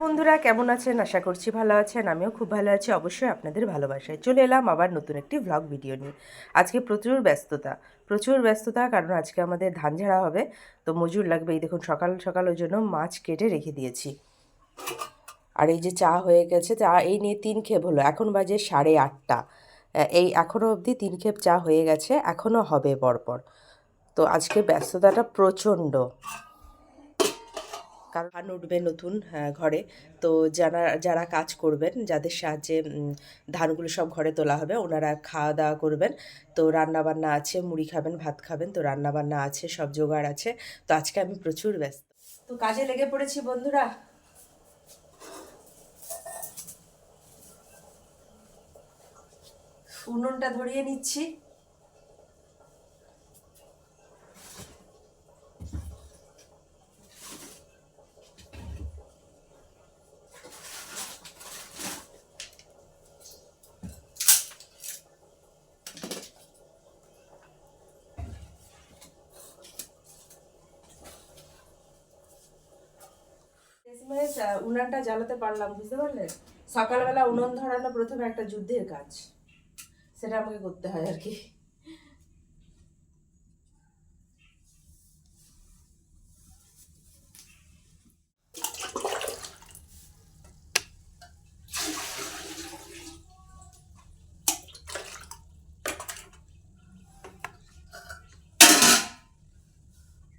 বন্ধুরা, কেমন আছেন? আশা করছি ভালো আছেন। আমিও খুব ভালো আছি। অবশ্যই আপনাদের ভালোবাসায় চলে এলাম আবার নতুন একটি ভ্লগ ভিডিও নিয়ে। আজকে প্রচুর ব্যস্ততা প্রচুর ব্যস্ততা, কারণ আজকে আমাদের ধান ঝাড়া হবে। তো মজুর লাগবে। এই দেখুন, সকাল সকাল ওই জন্য মাছ কেটে রেখে দিয়েছি। আর এই যে চা হয়ে গেছে, চা এই নিয়ে তিন খেপ হলো। এখন বাজে সাড়ে আটটা। এই এখনও অবধি তিন খেপ চা হয়ে গেছে। এখনও হবে পরপর। তো আজকে ব্যস্ততাটা প্রচণ্ড। কারণ ধান উঠবে নতুন আহ, ঘরে। তো যারা যারা কাজ করবেন যাদের সাহায্যে ধানগুলো সব ঘরে তোলা হবে ওনারা খাওয়া দাওয়া করবেন। তো রান্নাবান্না আছে মুড়ি খাবেন ভাত খাবেন তো রান্নাবান্না আছে সব জোগাড় আছে। তো আজকে আমি প্রচুর ব্যস্ত। তো কাজে লেগে পড়েছি বন্ধুরা। উনুনটা ধরিয়ে নিচ্ছি। আহ, উনানটা জ্বালাতে পারলাম বুঝতে পারলে? সকালবেলা উনুন ধরানো প্রথমে একটা যুদ্ধের কাজ। সেটা আমাকে করতে হয় আর কি।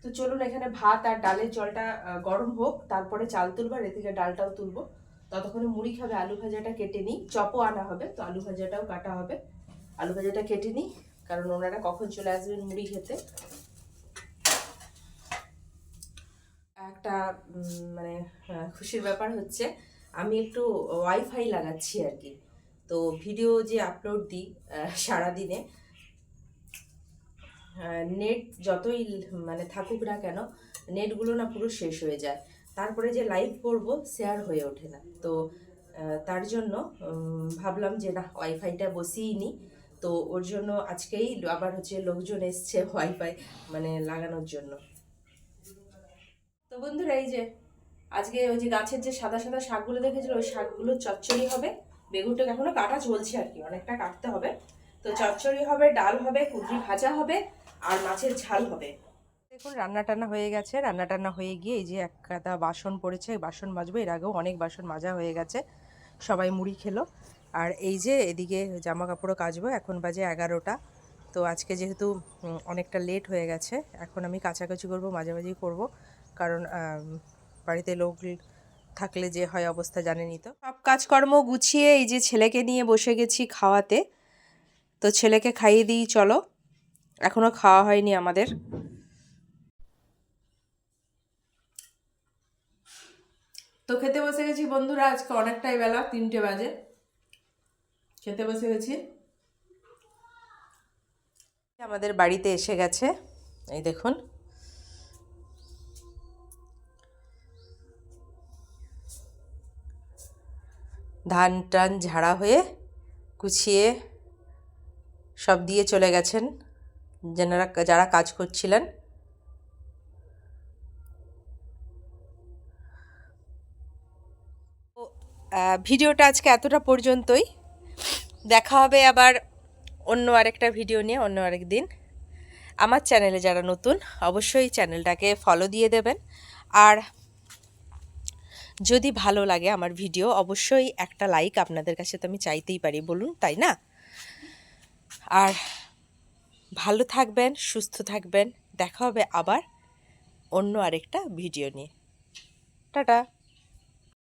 তো চলুন এখানে ভাত আর ডালের জলটা গরম হোক, তারপরে চাল তুলবো আর এদিকে ডালটাও তুলবো। ততক্ষণে মুড়ি খাবে, আলু ভাজাটা কেটে নিই। চপও আনা হবে, তো আলু ভাজাটাও কাটা হবে। আলু ভাজাটা কেটে নিই, কারণ ওনারা কখন চলে আসবেন মুড়ি খেতে। একটা মানে খুশির ব্যাপার হচ্ছে, আমি একটু ওয়াইফাই লাগাচ্ছি আর কি। তো ভিডিও যে আপলোড দিই সারাদিনে নেট যতই মানে থাকুক না কেন নেটগুলো না পুরো শেষ হয়ে যায়। তারপরে যে লাইভ করব শেয়ার হয়ে ওঠে না। তো তার জন্য ভাবলাম যে না ওয়াইফাইটা বসিয়ে নিই তো ওর জন্য আজকেই আবার হচ্ছে লোকজন এসছে ওয়াইফাই মানে লাগানোর জন্য। তো বন্ধুরা, এই যে আজকে ওই যে গাছের যে সাদা সাদা শাকগুলো দেখেছিল, ওই শাকগুলো চচ্চড়ি হবে। বেগুনটা এখনও কাটা চলছে আর কি, অনেকটা কাটতে হবে। তো চচ্চড়ি হবে, ডাল হবে, কুদরি ভাজা হবে। আর মাছের ঝাল হবে। দেখুন রান্না টান্না হয়ে গেছে। রান্না টান্না হয়ে গিয়ে এই যে এক কাদা বাসন পড়েছে বাসন মাজবো। এর আগেও অনেক বাসন মাজা হয়ে গেছে। সবাই মুড়ি খেলো। আর এই যে এদিকে জামা কাপড়ও কাচবো। এখন বাজে এগারোটা। তো আজকে যেহেতু অনেকটা লেট হয়ে গেছে, এখন আমি কাচাকাচি করব, মাঝামাঝি করব। কারণ বাড়িতে লোক থাকলে যে হয় অবস্থা জানেনি তো। সব কাজকর্ম গুছিয়ে এই যে ছেলেকে নিয়ে বসে গেছি খাওয়াতে। তো ছেলেকে খাইয়ে দিই, চলো। এখনও খাওয়া হয়নি আমাদের। তো খেতে বসে গেছি বন্ধুরা, আজকে অনেকটাই বেলা, তিনটে বাজে। খেতে বসে গেছি। আমাদের বাড়িতে এসে গেছে, এই দেখুন। ধান টান ঝাড়া হয়ে গুছিয়ে সব দিয়ে চলে গেছেন। যেনারা যারা কাজ করছিলেন। ভিডিওটা আজকে এতটা পর্যন্তই। দেখা হবে আবার অন্য আরেকটা ভিডিও নিয়ে অন্য আরেক দিন। আমার চ্যানেলে যারা নতুন, অবশ্যই চ্যানেলটাকে ফলো দিয়ে দেবেন। আর যদি ভালো লাগে আমার ভিডিও, অবশ্যই একটা লাইক আপনাদের কাছে তো আমি চাইতেই পারি, বলুন, তাই না? আর ভালো থাকবেন সুস্থ থাকবেন। দেখা হবে আবার অন্য আরেকটা ভিডিও নিয়ে। টাটা।